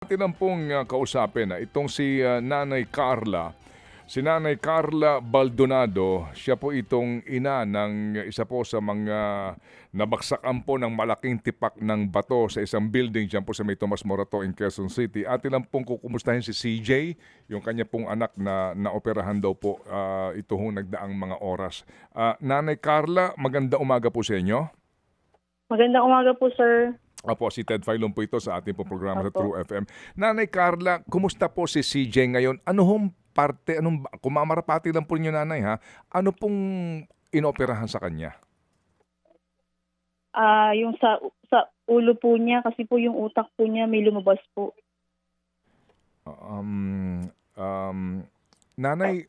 Atin lang pong uh, kausapin na itong si uh, Nanay Carla. Si Nanay Carla Baldonado, siya po itong ina ng isa po sa mga nabaksakan po ng malaking tipak ng bato sa isang building dyan po sa may Tomas Morato in Quezon City. Atin lang pong kukumustahin si CJ, yung kanya pong anak na naoperahan daw po uh, ito hong nagdaang mga oras. Uh, Nanay Carla, maganda umaga po sa inyo. Magandang umaga po, sir. Opo, si Ted Filon po ito sa ating po programa sa. True FM. Nanay Carla, kumusta po si CJ ngayon? Ano hong parte, anong, kung mamarapati lang po ninyo nanay ha, ano pong inoperahan sa kanya? Ah, yung sa sa ulo po niya kasi po yung utak po niya may lumabas po. Um, um, nanay,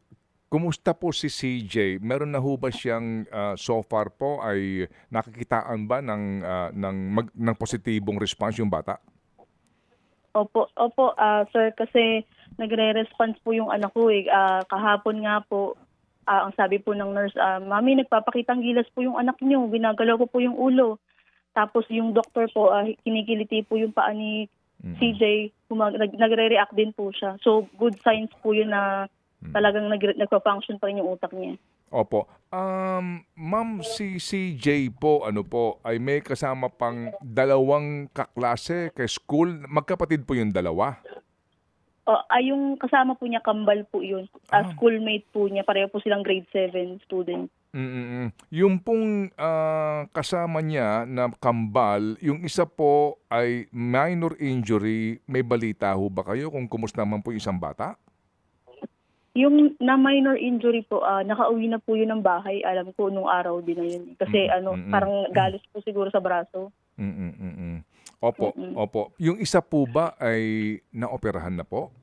kumusta po si CJ? Meron na ho ba siyang ah, so far po ay nakikitaan ba ng, ah, ng, mag, ng positibong response yung bata? Opo, opo, ah, sir kasi nagre-response po yung anak ko eh. Ah, kahapon nga po ah, ang sabi po ng nurse, ah, "Mami, nagpapakitang gilas po yung anak niyo, ginagalaw ko po yung ulo." Tapos yung doktor po ah, kinikiliti po yung paa ni Mm. CJ, nagre-react din po siya. So good signs po yun na talagang nag- nagpa-function pa rin yung utak niya. Opo. Um, ma'am, si CJ po, ano po, ay may kasama pang dalawang kaklase kay school. Magkapatid po yung dalawa. Oh, ay yung kasama po niya kambal po yun. Ah, Ah. schoolmate po niya, pareho po silang grade 7 student. Mm-mm. Yung pong ah, kasama niya na kambal, yung isa po ay minor injury. May balita ho ba kayo kung kumusta naman po yung isang bata? Yung na minor injury po, ah, nakauwi na po yun ng bahay. Alam ko nung araw din na yun. Kasi Mm, ano, mm, mm. parang galis po siguro sa braso. Mm-mm-mm. Opo, Mm-mm. opo. Yung isa po ba ay naoperahan na po?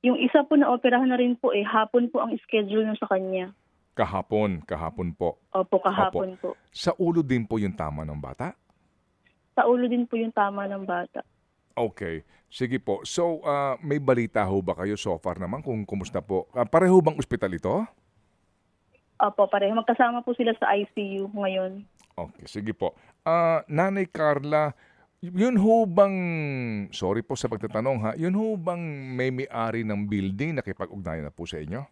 Yung isa po na operahan na rin po eh, hapon po ang schedule nyo sa kanya. Kahapon, kahapon po. Opo, kahapon po. Sa ulo din po yung tama ng bata? Sa ulo din po yung tama ng bata. Okay. Sige po. So, ah, may balita ho ba kayo so far naman kung kumusta po? Ah, pareho bang ospital ito? Opo, pareho. Magkasama po sila sa ICU ngayon. Okay, sige po. Ah, Nanay Carla, yun ho bang, sorry po sa pagtatanong ha, yun ho bang may may-ari ng building nakipag-ugnayan na po sa inyo?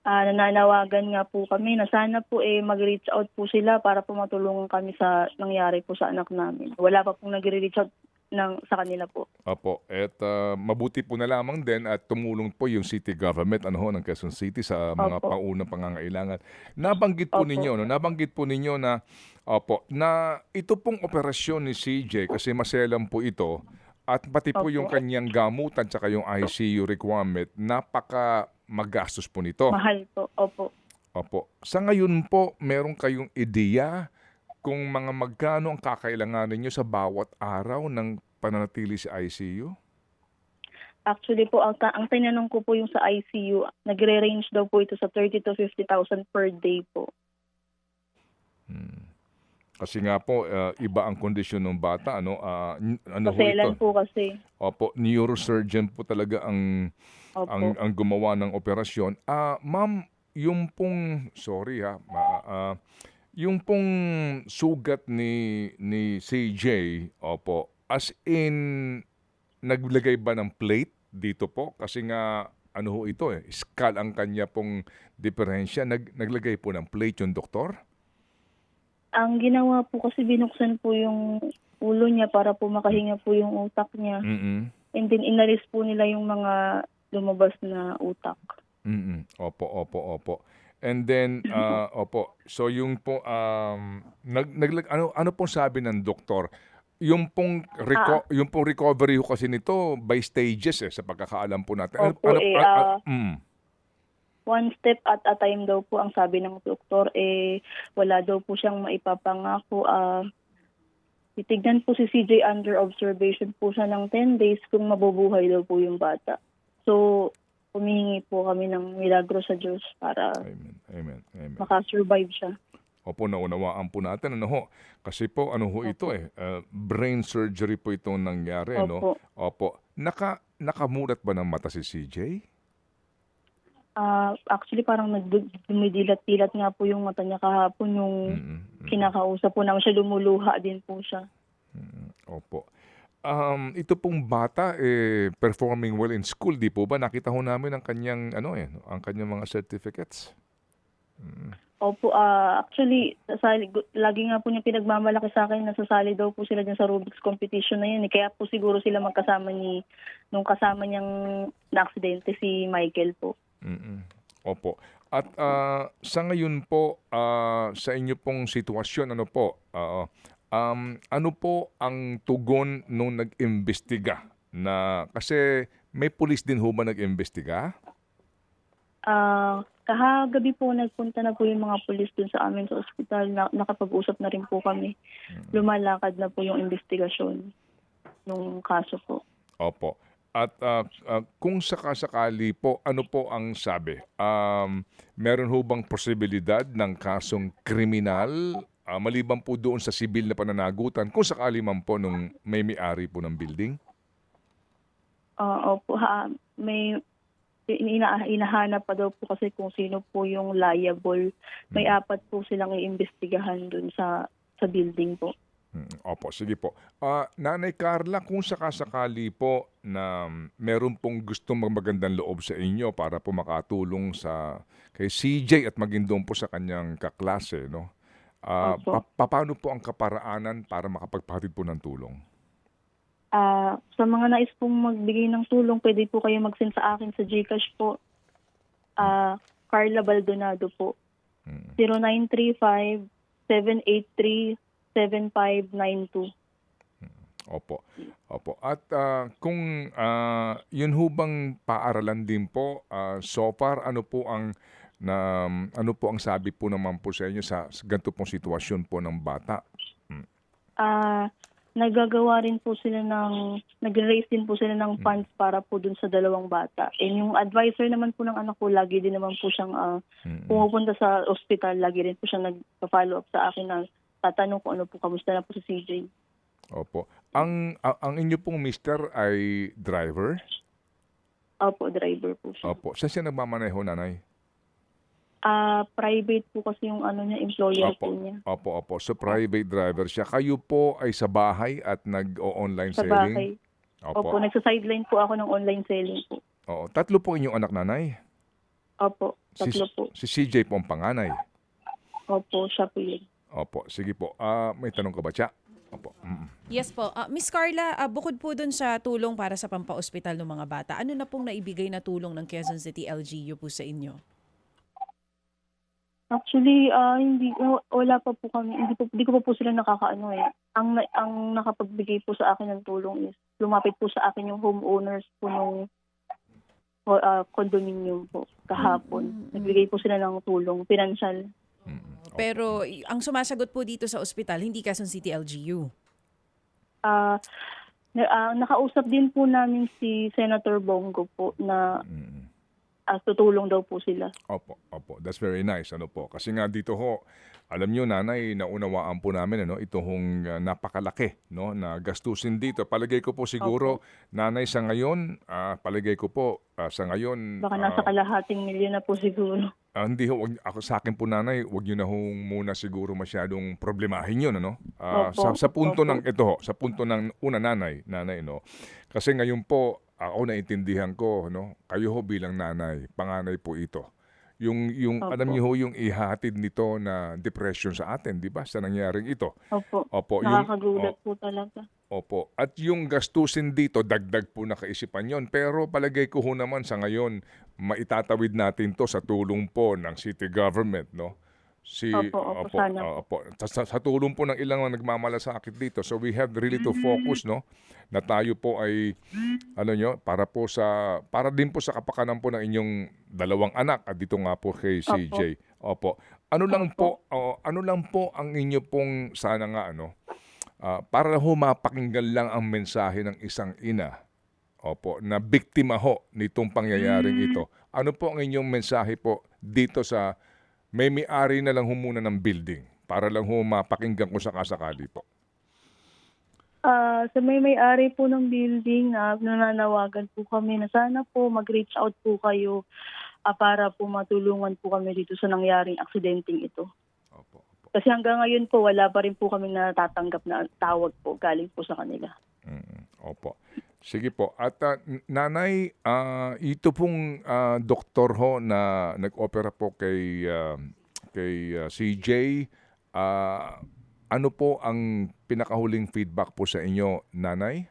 Ah, nananawagan nga po kami na sana po eh mag-reach out po sila para po matulungan kami sa nangyari po sa anak namin. Wala pa pong nag-reach out ng, sa kanila po. Opo, at ah, mabuti po na lamang din at tumulong po yung city government ano ho, ng Quezon City sa mga Opo. paunang pangangailangan. Nabanggit po Opo. ninyo, no? nabanggit po ninyo na opo, na ito pong operasyon ni CJ kasi maselan po ito at pati po Opo. yung kanyang gamutan tsaka yung ICU requirement, napaka magastos po nito. Mahal po. Opo. Opo. Sa ngayon po, meron kayong ideya kung mga magkano ang kakailanganin nyo sa bawat araw ng pananatili sa ICU? Actually po, ang, ang tinanong ko po yung sa ICU, nagre-range daw po ito sa 30 to 50,000 per day po. Kasi nga po, uh, iba ang kondisyon ng bata. Ano, n- ano Kaselan ito? po kasi. Opo, neurosurgeon po talaga ang, Opo. ang, ang gumawa ng operasyon. Ah, ma'am, yung pong, sorry ha, ma- ah, yung pong sugat ni, ni CJ, opo, as in, naglagay ba ng plate dito po? Kasi nga, ano ho ito eh, skull ang kanya pong diferensya. Nag, naglagay po ng plate yung doktor? Ang ginawa po kasi binuksan po yung ulo niya para po makahinga po yung utak niya. Mm-mm. And then inalis po nila yung mga lumabas na utak. Mm. Opo, opo, opo. And then ah, opo. So yung po um nag, naglag ano ano pong sabi ng doktor? Yung pong reco- yung pong recovery ho kasi nito by stages eh sa pagkakaalam po natin. Ano, Opo, ano, eh, ah, ah, ah, mm. One step at a time daw po ang sabi ng doktor. Eh, wala daw po siyang maipapangako. Ah, titignan po si CJ under observation po siya ng 10 days kung mabubuhay daw po yung bata. So, humihingi po kami ng milagro sa Diyos para Amen. Amen. Amen. makasurvive siya. Opo, naunawaan po natin ano ho. Kasi po ano ho ito eh, ah, brain surgery po itong nangyari no. Opo. Opo. Naka nakamulat ba ng mata si CJ? Ah, actually, parang nagdu- dumidilat-dilat nga po yung mata niya kahapon yung Mm-mm. kinakausap po namin siya, lumuluha din po siya. Opo. Um, ito pong bata eh, performing well in school, di po ba? Nakita ho namin ang kanyang, ano eh, ang kanyang mga certificates. Mm. Opo, ah, actually, sasali, lagi nga po niya pinagmamalaki sa akin na sasali daw po sila dyan sa Rubik's competition na yun. eh. Kaya po siguro sila magkasama ni, nung kasama niyang na-aksidente si Michael po. Mm-mm. Opo. At ah, sa ngayon po, ah, sa inyo pong sitwasyon, ano po, oo, um, ano po ang tugon nung nag-imbestiga? Na, kasi may pulis din ho ba nag-imbestiga? Ah, kahagabi po nagpunta na po yung mga pulis dun sa amin sa ospital. Na, nakapag-usap na rin po kami. Lumalakad na po yung investigasyon nung kaso po. Opo. At ah, ah, kung sakasakali po, ano po ang sabi? Um, meron ho bang posibilidad ng kasong kriminal ah, maliban po doon sa sibil na pananagutan kung sakali man po nung may may-ari po ng building? Ah, opo, ha, may ina, inahanap pa daw po kasi kung sino po yung liable. May apat po silang iimbestigahan dun sa sa building po. Mm, Opo, sige po. Ah, Nanay Carla, kung sakasakali po na meron pong gustong magmagandang loob sa inyo para po makatulong sa kay CJ at maging doon po sa kanyang kaklase, no? Opo. pa- paano po ang kaparaanan para makapagpahatid po ng tulong? Ah, sa mga nais pong magbigay ng tulong, pwede po kayo mag-send sa akin sa GCash po. Ah, Carla Baldonado po. Mm. 0935-783-7592. Opo. Opo. At ah, kung ah, yun ho bang paaralan din po ah, so far ano po ang na ano po ang sabi po naman po sa inyo sa, sa ganito pong sitwasyon po ng bata? Ah, nagagawa rin po sila ng nag-raise din po sila ng funds para po dun sa dalawang bata. And yung advisor naman po ng anak ko, lagi din naman po siyang ah, Mm. pumupunta sa ospital, lagi rin po siya nagpa-follow up sa akin na tatanong kung ano po, kamusta na po si CJ. Opo. Ang a- ang inyo pong mister ay driver? Opo, driver po siya. Opo. Saan siya nagmamaneho, nanay? Ah, private po kasi yung ano niya, employer Opo. po niya. Opo, opo. So private driver siya. Kayo po ay sa bahay at nag-o-online Sa selling? bahay. Opo. Opo, nagsa-sideline po ako ng online selling po. Oo. Tatlo po inyong anak, nanay? Opo, tatlo si, po. Si CJ po ang panganay. Opo, siya po yun. Opo, sige po. Ah, may tanong ka ba, Cha? Opo. Mm. Yes po. Ah, Miss Carla, ah, bukod po dun sa tulong para sa pampaospital ng mga bata, ano na pong naibigay na tulong ng Quezon City LGU po sa inyo? Actually, ah hindi w- wala pa po kami, hindi, po, hindi ko pa po sila nakakaano eh. Ang na- ang nakapagbigay po sa akin ng tulong is lumapit po sa akin yung homeowners po nung uh, condominium po kahapon. Nagbigay po sila ng tulong, financial. Mm. Opo. Pero y- ang sumasagot po dito sa ospital, hindi Quezon City LGU. Ah na- ah, nakausap din po namin si Senator Bongo po na Ah, tutulong daw po sila. Opo, opo. That's very nice. Ano po? Kasi nga dito ho, alam nyo nanay, naunawaan po namin ano, ito hong uh, napakalaki no, na gastusin dito. Palagay ko po siguro, nanay sa ngayon, ah, palagay ko po ah, sa ngayon, Baka nasa kalahating milyon na po siguro. Ah, hindi ho, wag, ako sa akin po nanay, wag niyo na ho muna siguro masyadong problemahin 'yon ano. Ah, Opo, sa sa punto opo. ng ito ho, sa punto ng una nanay, nanay no. Kasi ngayon po ako naintindihan ko no, kayo ho bilang nanay, panganay po ito. Yung yung Opo. alam niyo ho yung ihatid nito na depression sa atin, 'di ba? Sa nangyaring ito. Opo. Opo, yung Nakakagulat po talaga. Opo. At yung gastusin dito, dagdag po na kaisipan yon. Pero palagay ko ho naman sa ngayon, maitatawid natin to sa tulong po ng city government, no? Si, Opo, opo, sana po. opo. Sa, sa, tulong po ng ilang nagmamalasakit dito. So we have really to focus, no? Na tayo po ay, ano nyo, para po sa, para din po sa kapakanan po ng inyong dalawang anak at dito nga po kay CJ. Opo. Ano lang po, oh, ano lang po ang inyo pong sana nga ano, Ah, para ho mapakinggan lang ang mensahe ng isang ina opo, na biktima ho nitong pangyayaring ito. Ano po ang inyong mensahe po dito sa may may-ari na lang ho muna ng building para lang ho mapakinggan kung sakasakali po. Ah, sa may may-ari po ng building na nananawagan po kami na sana po mag-reach out po kayo ah, para po matulungan po kami dito sa nangyaring aksidenteng ito. Opo, opo. Kasi hanggang ngayon po, wala pa rin po kami natatanggap na tawag po galing po sa kanila. Mm, Opo. Sige po. At n- nanay, ah, ito pong ah, doktor ho na nag-opera po kay ah, kay ah, CJ, ah, ano po ang pinakahuling feedback po sa inyo, nanay?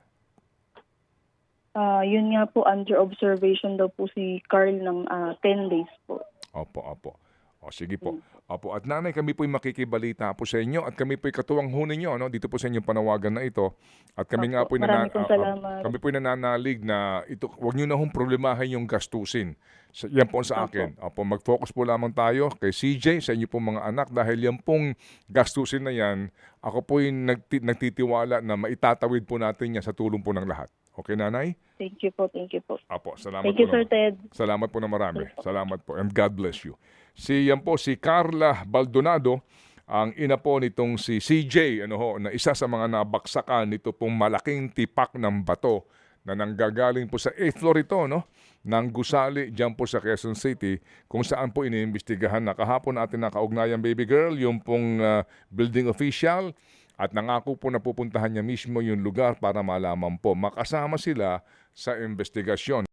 Ah, yun nga po, under observation daw po si Carl ng ah, 10 days po. Opo, opo. O sige po. Opo. At nanay, kami po'y makikibalita po sa inyo at kami po'y katuwang ho ninyo no, dito po sa inyong panawagan na ito. At kami Opo, nga po'y ah, ah, salamat. kami po'y nananalig na ito, wag niyo na hong problemahin yung gastusin. Sa, yan po sa akin. Opo, mag-focus po lamang tayo kay CJ, sa inyo pong mga anak dahil yan pong gastusin na yan, ako po'y nagti- nagtitiwala na maitatawid po natin yan sa tulong po ng lahat. Okay, nanay? Thank you po, thank you po. Apo, salamat Thank po. you, Sir. Ted. Salamat po na marami. Salamat po. And God bless you. Si yan po si Carla Baldonado, ang ina po nitong si CJ, ano ho, na isa sa mga nabaksakan nito pong malaking tipak ng bato na nanggagaling po sa 8th floor ito, no? ng gusali dyan po sa Quezon City kung saan po iniimbestigahan na kahapon natin nakaugnayan baby girl yung pong ah, building official at nangako po na pupuntahan niya mismo yung lugar para malaman po makasama sila sa investigasyon.